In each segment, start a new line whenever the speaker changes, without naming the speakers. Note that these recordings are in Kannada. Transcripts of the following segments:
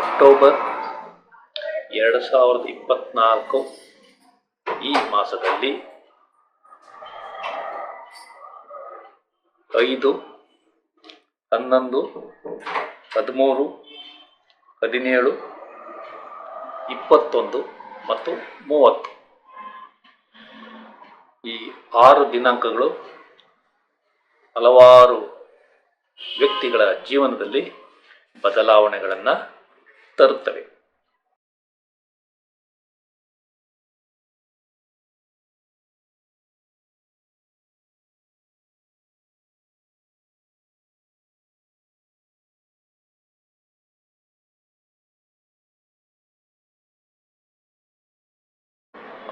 ಅಕ್ಟೋಬರ್ ಎರಡು ಸಾವಿರದ ಇಪ್ಪತ್ತ್ನಾಲ್ಕು ಈ ಮಾಸದಲ್ಲಿ ಐದು, ಹನ್ನೊಂದು, ಹದಿಮೂರು, ಹದಿನೇಳು, ಇಪ್ಪತ್ತೊಂದು ಮತ್ತು ಮೂವತ್ತು. ಈ ಆರು ದಿನಾಂಕಗಳು ಹಲವಾರು ವ್ಯಕ್ತಿಗಳ ಜೀವನದಲ್ಲಿ ಬದಲಾವಣೆಗಳನ್ನು ತರುತ್ತವೆ.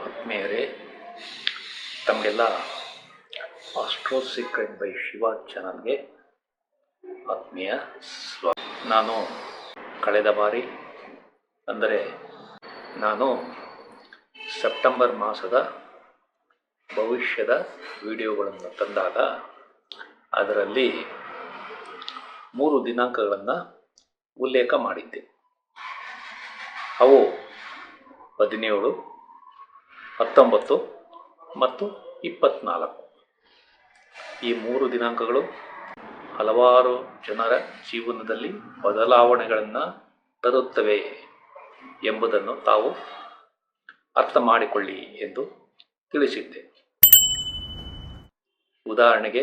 ಆತ್ಮೀಯರೇ ತಮಗೆಲ್ಲ ಆಸ್ಟ್ರೋ ಸೀಕ್ರೆಟ್ ಬೈ ಶಿವ ಚಾನಲ್ಗೆ ಆತ್ಮೀಯ ಸ್ವ ನಾನು ಕಳೆದ ಬಾರಿ, ಅಂದರೆ ನಾನು ಸೆಪ್ಟೆಂಬರ್ ಮಾಸದ ಭವಿಷ್ಯದ ವಿಡಿಯೋಗಳನ್ನು ತಂದಾಗ, ಅದರಲ್ಲಿ ಮೂರು ದಿನಾಂಕಗಳನ್ನು ಉಲ್ಲೇಖ ಮಾಡಿದ್ದೆ. ಅವು ಹದಿನೇಳು, ಹತ್ತೊಂಬತ್ತು ಮತ್ತು ಇಪ್ಪತ್ತ್ನಾಲ್ಕು ಈ ಮೂರು ದಿನಾಂಕಗಳು ಹಲವಾರು ಜನರ ಜೀವನದಲ್ಲಿ ಬದಲಾವಣೆಗಳನ್ನು ತರುತ್ತವೆ ಎಂಬುದನ್ನು ತಾವು ಅರ್ಥ ಮಾಡಿಕೊಳ್ಳಿ ಎಂದು ತಿಳಿಸಿದ್ದೆ. ಉದಾಹರಣೆಗೆ,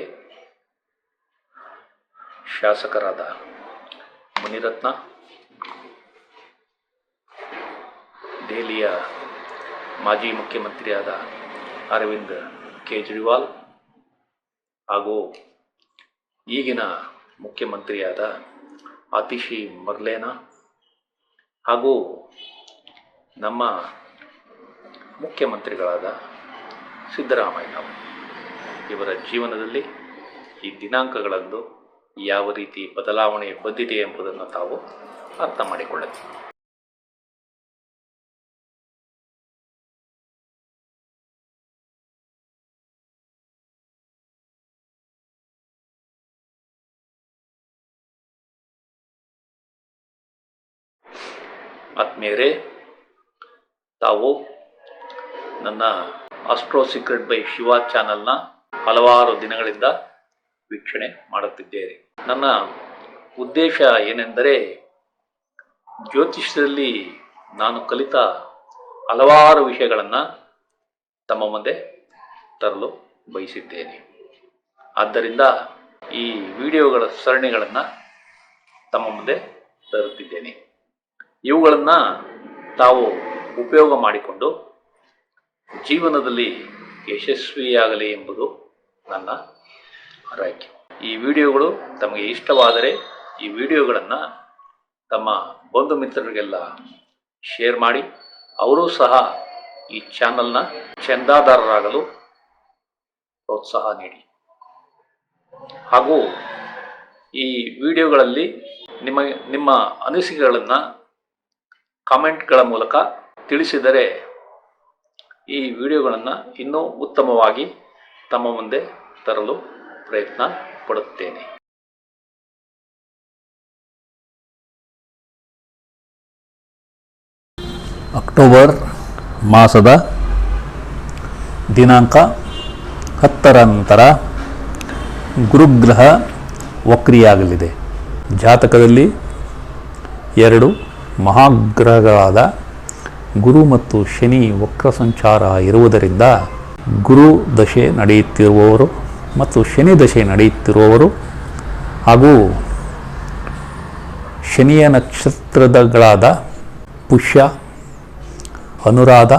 ಶಾಸಕರಾದ ಮುನಿರತ್ನ, ದೆಹಲಿಯ ಮಾಜಿ ಮುಖ್ಯಮಂತ್ರಿಯಾದ ಅರವಿಂದ್ ಕೇಜ್ರಿವಾಲ್ ಹಾಗೂ ಈಗಿನ ಮುಖ್ಯಮಂತ್ರಿಯಾದ ಅತಿಶಿ ಮರ್ಲೇನಾ ಹಾಗೂ ನಮ್ಮ ಮುಖ್ಯಮಂತ್ರಿಗಳಾದ ಸಿದ್ದರಾಮಯ್ಯ ಇವರ ಜೀವನದಲ್ಲಿ ಈ ದಿನಾಂಕಗಳಂದು ಯಾವ ರೀತಿ ಬದಲಾವಣೆ ಬಂದಿದೆ ಎಂಬುದನ್ನು ತಾವು ಅರ್ಥ ಮಾಡಿಕೊಳ್ಳಬೇಕು. ಆತ್ಮೀಯರೇ, ತಾವು ನನ್ನ ಆಸ್ಟ್ರೋ ಸೀಕ್ರೆಟ್ ಬೈ ಶಿವ ಚಾನಲ್ನ ಹಲವಾರು ದಿನಗಳಿಂದ ವೀಕ್ಷಣೆ ಮಾಡುತ್ತಿದ್ದೇನೆ ನನ್ನ ಉದ್ದೇಶ ಏನೆಂದರೆ, ಜ್ಯೋತಿಷ್ಯದಲ್ಲಿ ನಾನು ಕಲಿತ ಹಲವಾರು ವಿಷಯಗಳನ್ನು ತಮ್ಮ ಮುಂದೆ ತರಲು ಬಯಸಿದ್ದೇನೆ. ಆದ್ದರಿಂದ ಈ ವಿಡಿಯೋಗಳ ಸರಣಿಗಳನ್ನು ತಮ್ಮ ಮುಂದೆ ತರುತ್ತಿದ್ದೇನೆ. ಇವುಗಳನ್ನು ತಾವು ಉಪಯೋಗ ಮಾಡಿಕೊಂಡು ಜೀವನದಲ್ಲಿ ಯಶಸ್ವಿಯಾಗಲಿ ಎಂಬುದು ನನ್ನ ಆರೈಕೆ. ಈ ವಿಡಿಯೋಗಳು ತಮಗೆ ಇಷ್ಟವಾದರೆ ಈ ವಿಡಿಯೋಗಳನ್ನು ತಮ್ಮ ಬಂಧು ಮಿತ್ರರಿಗೆಲ್ಲ ಶೇರ್ ಮಾಡಿ. ಅವರೂ ಸಹ ಈ ಚಾನಲ್ನ ಚಂದಾದಾರರಾಗಲು ಪ್ರೋತ್ಸಾಹ ನೀಡಿ. ಹಾಗೂ ಈ ವಿಡಿಯೋಗಳಲ್ಲಿ ನಿಮ್ಮ ನಿಮ್ಮ ಅನಿಸಿಕೆಗಳನ್ನು ಕಾಮೆಂಟ್ಗಳ ಮೂಲಕ ತಿಳಿಸಿದರೆ ಈ ವಿಡಿಯೋಗಳನ್ನು ಇನ್ನೂ ಉತ್ತಮವಾಗಿ ತಮ್ಮ ಮುಂದೆ ತರಲು ಪ್ರಯತ್ನ ಪಡುತ್ತೇನೆ.
ಅಕ್ಟೋಬರ್ ಮಾಸದ ದಿನಾಂಕ ಹತ್ತರ ನಂತರ ಗುರುಗ್ರಹ ವಕ್ರಿಯಾಗಲಿದೆ. ಜಾತಕದಲ್ಲಿ ಎರಡು ಮಹಾಗ್ರಹಗಳಾದ ಗುರು ಮತ್ತು ಶನಿ ವಕ್ರ ಸಂಚಾರ ಇರುವುದರಿಂದ ಗುರು ದಶೆ ನಡೆಯುತ್ತಿರುವವರು ಮತ್ತು ಶನಿ ದಶೆ ನಡೆಯುತ್ತಿರುವವರು ಹಾಗೂ ಶನಿಯ ನಕ್ಷತ್ರದಗಳಾದ ಪುಷ್ಯ, ಅನುರಾಧ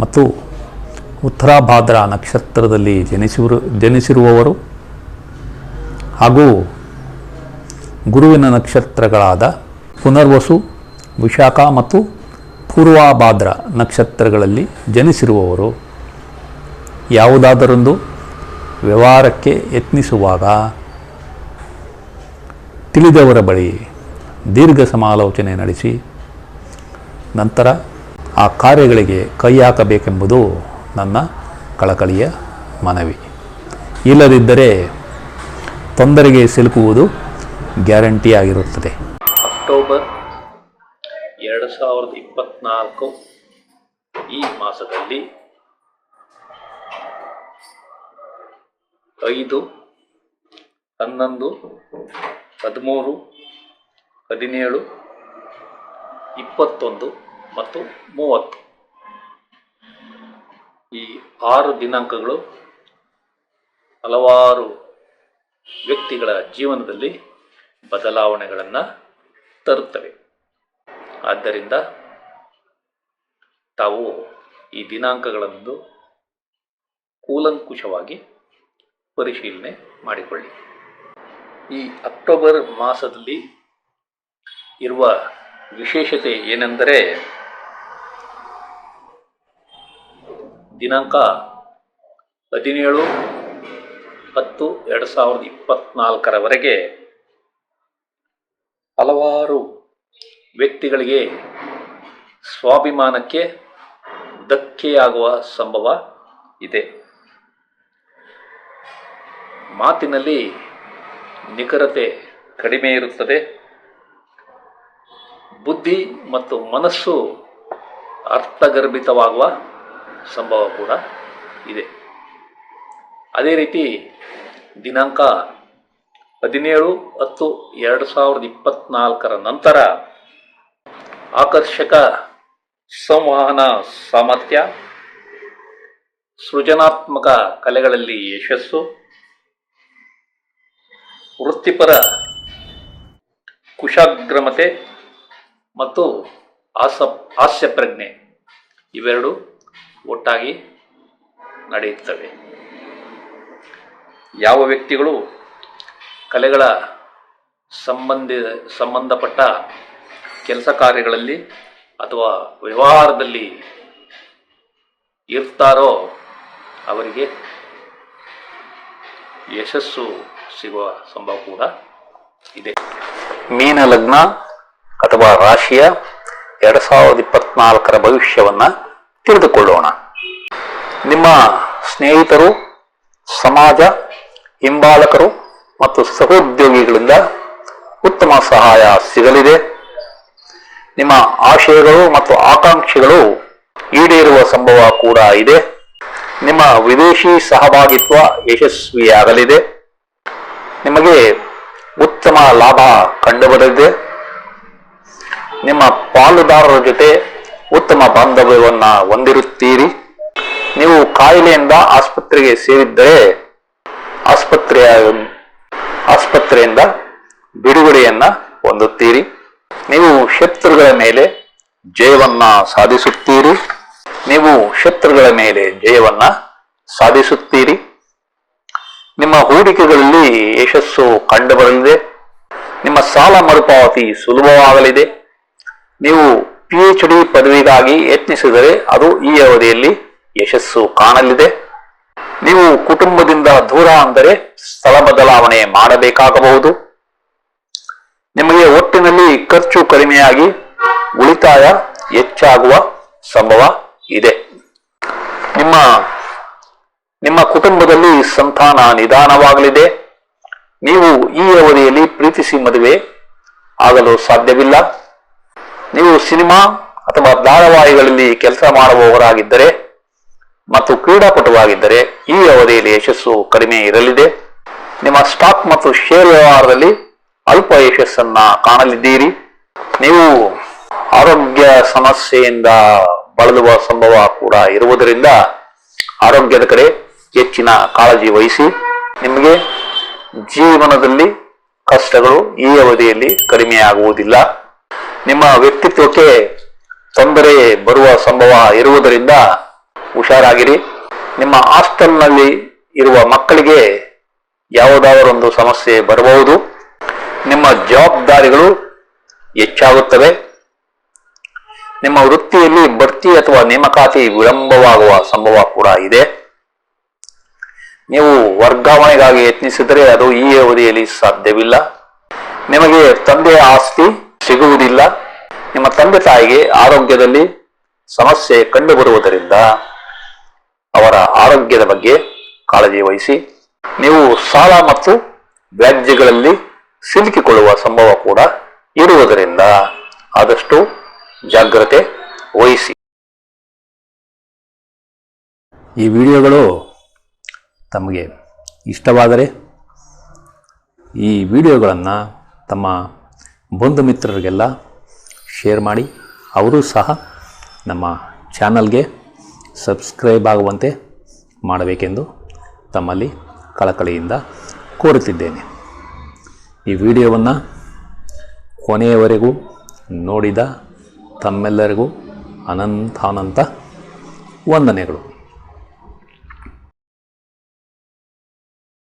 ಮತ್ತು ಉತ್ತರಾಭಾದ್ರ ನಕ್ಷತ್ರದಲ್ಲಿ ಜನಿಸಿರು, ಜನಿಸಿರುವವರು ಹಾಗೂ ಗುರುವಿನ ನಕ್ಷತ್ರಗಳಾದ ಪುನರ್ವಸು, ವಿಶಾಖ ಮತ್ತು ಪೂರ್ವಾಭಾದ್ರ ನಕ್ಷತ್ರಗಳಲ್ಲಿ ಜನಿಸಿರುವವರು ಯಾವುದಾದರೊಂದು ವ್ಯವಹಾರಕ್ಕೆ ಯತ್ನಿಸುವಾಗ ತಿಳಿದವರ ಬಳಿ ದೀರ್ಘ ಸಮಾಲೋಚನೆ ನಡೆಸಿ, ನಂತರ ಆ ಕಾರ್ಯಗಳಿಗೆ ಕೈ ಹಾಕಬೇಕೆಂಬುದು ನನ್ನ ಕಳಕಳಿಯ ಮನವಿ. ಇಲ್ಲದಿದ್ದರೆ ತೊಂದರೆಗೆ ಸಿಲುಕುವುದು ಗ್ಯಾರಂಟಿಯಾಗಿರುತ್ತದೆ.
ಅಕ್ಟೋಬರ್ ಎರಡು ಸಾವಿರದ ಇಪ್ಪತ್ನಾಲ್ಕು ಈ ಮಾಸದಲ್ಲಿ ಐದು, ಹನ್ನೊಂದು, ಹದಿಮೂರು, ಹದಿನೇಳು, ಇಪ್ಪತ್ತೊಂದು ಮತ್ತು ಮೂವತ್ತು. ಈ ಆರು ದಿನಾಂಕಗಳು ಹಲವಾರು ವ್ಯಕ್ತಿಗಳ ಜೀವನದಲ್ಲಿ ಬದಲಾವಣೆಗಳನ್ನು ತರುತ್ತವೆ. ಆದ್ದರಿಂದ ತಾವು ಈ ದಿನಾಂಕಗಳನ್ನು ಕೂಲಂಕುಷವಾಗಿ ಪರಿಶೀಲನೆ ಮಾಡಿಕೊಳ್ಳಿ. ಈ ಅಕ್ಟೋಬರ್ ಮಾಸದಲ್ಲಿ ಇರುವ ವಿಶೇಷತೆ ಏನೆಂದರೆ ದಿನಾಂಕ ಹದಿನೇಳು ಹತ್ತು ಎರಡು ಸಾವಿರದ ಇಪ್ಪತ್ನಾಲ್ಕರವರೆಗೆ ಹಲವಾರು ವ್ಯಕ್ತಿಗಳಿಗೆ ಸ್ವಾಭಿಮಾನಕ್ಕೆ ಧಕ್ಕೆಯಾಗುವ ಸಂಭವ ಇದೆ. ಮಾತಿನಲ್ಲಿ ನಿಖರತೆ ಕಡಿಮೆ ಇರುತ್ತದೆ. ಬುದ್ಧಿ ಮತ್ತು ಮನಸ್ಸು ಅರ್ಥಗರ್ಭಿತವಾಗುವ ಸಂಭವ ಕೂಡ ಇದೆ. ಅದೇ ರೀತಿ ದಿನಾಂಕ ಹದಿನೇಳು ಹತ್ತು ಎರಡು ಸಾವಿರದ ಇಪ್ಪತ್ನಾಲ್ಕರ ನಂತರ ಆಕರ್ಷಕ ಸಂವಹನ ಸಾಮರ್ಥ್ಯ, ಸೃಜನಾತ್ಮಕ ಕಲೆಗಳಲ್ಲಿ ಯಶಸ್ಸು, ವೃತ್ತಿಪರ ಕುಶಾಗ್ರಮತೆ ಮತ್ತು ಹಾಸ ಹಾಸ್ಯ ಪ್ರಜ್ಞೆ ಇವೆರಡು ಒಟ್ಟಾಗಿ ನಡೆಯುತ್ತವೆ. ಯಾವ ವ್ಯಕ್ತಿಗಳು ಕಲೆಗಳ ಸಂಬಂಧಿ, ಸಂಬಂಧಪಟ್ಟ ಕೆಲಸ ಕಾರ್ಯಗಳಲ್ಲಿ ಅಥವಾ ವ್ಯವಹಾರದಲ್ಲಿ ಇರ್ತಾರೋ ಅವರಿಗೆ ಯಶಸ್ಸು ಸಿಗುವ ಸಂಭವ ಕೂಡ ಇದೆ. ಮೀನ ಲಗ್ನ ಅಥವಾ ರಾಶಿಯ ಎರಡ್ ಸಾವಿರದ ಇಪ್ಪತ್ನಾಲ್ಕರ ಭವಿಷ್ಯವನ್ನ ತಿಳಿದುಕೊಳ್ಳೋಣ. ನಿಮ್ಮ ಸ್ನೇಹಿತರು, ಸಮಾಜ, ಹಿಂಬಾಲಕರು ಮತ್ತು ಸಹೋದ್ಯೋಗಿಗಳಿಂದ ಉತ್ತಮ ಸಹಾಯ ಸಿಗಲಿದೆ. ನಿಮ್ಮ ಆಶಯಗಳು ಮತ್ತು ಆಕಾಂಕ್ಷೆಗಳು ಈಡೇರುವ ಸಂಭವ ಕೂಡ ಇದೆ. ನಿಮ್ಮ ವಿದೇಶಿ ಸಹಭಾಗಿತ್ವ ಯಶಸ್ವಿಯಾಗಲಿದೆ. ನಿಮಗೆ ಉತ್ತಮ ಲಾಭ ಕಂಡುಬರಲಿದೆ. ನಿಮ್ಮ ಪಾಲುದಾರರ ಜೊತೆ ಉತ್ತಮ ಬಾಂಧವ್ಯವನ್ನು ಹೊಂದಿರುತ್ತೀರಿ. ನೀವು ಕಾಯಿಲೆಯಿಂದ ಆಸ್ಪತ್ರೆಗೆ ಸೇರಿದ್ದರೆ ಆಸ್ಪತ್ರೆಯ ಆಸ್ಪತ್ರೆಯಿಂದ ಬಿಡುಗಡೆಯನ್ನ ಹೊಂದುತ್ತೀರಿ. ನೀವು ಶತ್ರುಗಳ ಮೇಲೆ ಜಯವನ್ನ ಸಾಧಿಸುತ್ತೀರಿ. ನೀವು ಶತ್ರುಗಳ ಮೇಲೆ ಜಯವನ್ನ ಸಾಧಿಸುತ್ತೀರಿ. ನಿಮ್ಮ ಹೂಡಿಕೆಗಳಲ್ಲಿ ಯಶಸ್ಸು ಕಂಡುಬರಲಿದೆ. ನಿಮ್ಮ ಸಾಲ ಮರುಪಾವತಿ ಸುಲಭವಾಗಲಿದೆ. ನೀವು ಪಿ ಎಚ್ ಡಿ ಪದವಿಗಾಗಿ ಯತ್ನಿಸಿದರೆ ಅದು ಈ ಅವಧಿಯಲ್ಲಿ ಯಶಸ್ಸು ಕಾಣಲಿದೆ. ನೀವು ಕುಟುಂಬದಿಂದ ದೂರ ಅಂದರೆ ಸ್ಥಳ ಬದಲಾವಣೆ ಮಾಡಬೇಕಾಗಬಹುದು. ನಿಮಗೆ ಒಟ್ಟಿನಲ್ಲಿ ಖರ್ಚು ಕಡಿಮೆಯಾಗಿ ಉಳಿತಾಯ ಹೆಚ್ಚಾಗುವ ಸಂಭವ ಇದೆ. ನಿಮ್ಮ ನಿಮ್ಮ ಕುಟುಂಬದಲ್ಲಿ ಸಂತಾನ ನಿಧಾನವಾಗಲಿದೆ. ನೀವು ಈ ಅವಧಿಯಲ್ಲಿ ಪ್ರೀತಿಸಿ ಮದುವೆ ಆಗಲು ಸಾಧ್ಯವಿಲ್ಲ. ನೀವು ಸಿನಿಮಾ ಅಥವಾ ಧಾರಾವಾಹಿಗಳಲ್ಲಿ ಕೆಲಸ ಮಾಡುವವರಾಗಿದ್ದರೆ ಮತ್ತು ಕ್ರೀಡಾಪಟುವಾಗಿದ್ದರೆ ಈ ಅವಧಿಯಲ್ಲಿ ಯಶಸ್ಸು ಕಡಿಮೆ ಇರಲಿದೆ. ನಿಮ್ಮ ಸ್ಟಾಕ್ ಮತ್ತು ಶೇರ್ ವ್ಯವಹಾರದಲ್ಲಿ ಅಲ್ಪ ಯಶಸ್ಸನ್ನ ಕಾಣಲಿದ್ದೀರಿ. ನೀವು ಆರೋಗ್ಯ ಸಮಸ್ಯೆಯಿಂದ ಬಳಲುವ ಸಂಭವ ಕೂಡ ಇರುವುದರಿಂದ ಆರೋಗ್ಯದ ಕಡೆ ಹೆಚ್ಚಿನ ಕಾಳಜಿ ವಹಿಸಿ. ನಿಮಗೆ ಜೀವನದಲ್ಲಿ ಕಷ್ಟಗಳು ಈ ಅವಧಿಯಲ್ಲಿ ಕಡಿಮೆಯಾಗುವುದಿಲ್ಲ ನಿಮ್ಮ ವ್ಯಕ್ತಿತ್ವಕ್ಕೆ ತೊಂದರೆ ಬರುವ ಸಂಭವ ಇರುವುದರಿಂದ ಹುಷಾರಾಗಿರಿ. ನಿಮ್ಮ ಹಾಸ್ಟೆಲ್ನಲ್ಲಿ ಇರುವ ಮಕ್ಕಳಿಗೆ ಯಾವುದಾದರೊಂದು ಸಮಸ್ಯೆ ಬರಬಹುದು. ನಿಮ್ಮ ಜವಾಬ್ದಾರಿಗಳು ಹೆಚ್ಚಾಗುತ್ತವೆ. ನಿಮ್ಮ ವೃತ್ತಿಯಲ್ಲಿ ಬಡ್ತಿ ಅಥವಾ ನೇಮಕಾತಿ ವಿಳಂಬವಾಗುವ ಸಂಭವ ಕೂಡ ಇದೆ. ನೀವು ವರ್ಗಾವಣೆಗಾಗಿ ಯತ್ನಿಸಿದರೆ ಅದು ಈ ಅವಧಿಯಲ್ಲಿ ಸಾಧ್ಯವಿಲ್ಲ. ನಿಮಗೆ ತಂದೆಯ ಆಸ್ತಿ ಸಿಗುವುದಿಲ್ಲ. ನಿಮ್ಮ ತಂದೆ ತಾಯಿಗೆ ಆರೋಗ್ಯದಲ್ಲಿ ಸಮಸ್ಯೆ ಕಂಡುಬರುವುದರಿಂದ ಅವರ ಆರೋಗ್ಯದ ಬಗ್ಗೆ ಕಾಳಜಿ ವಹಿಸಿ ನೀವು ಸಾಲ ಮತ್ತು ವ್ಯಾಜ್ಯಗಳಲ್ಲಿ ಸಿಲುಕಿಕೊಳ್ಳುವ ಸಂಭವ ಕೂಡ ಇರುವುದರಿಂದ ಆದಷ್ಟು ಜಾಗ್ರತೆ ವಹಿಸಿ.
ಈ ವಿಡಿಯೋಗಳು ತಮಗೆ ಇಷ್ಟವಾದರೆ ಈ ವಿಡಿಯೋಗಳನ್ನು ತಮ್ಮ ಬಂಧು ಮಿತ್ರರಿಗೆಲ್ಲ ಶೇರ್ ಮಾಡಿ. ಅವರು ಸಹ ನಮ್ಮ ಚಾನಲ್ಗೆ ಸಬ್ಸ್ಕ್ರೈಬ್ ಆಗುವಂತೆ ಮಾಡಬೇಕೆಂದು ತಮ್ಮಲ್ಲಿ ಕಳಕಳಿಯಿಂದ ಕೋರುತ್ತಿದ್ದೇನೆ. ಈ ವಿಡಿಯೋವನ್ನು ಕೊನೆಯವರೆಗೂ ನೋಡಿದ ತಮ್ಮೆಲ್ಲರಿಗೂ ಅನಂತಾನಂತ ವಂದನೆಗಳು.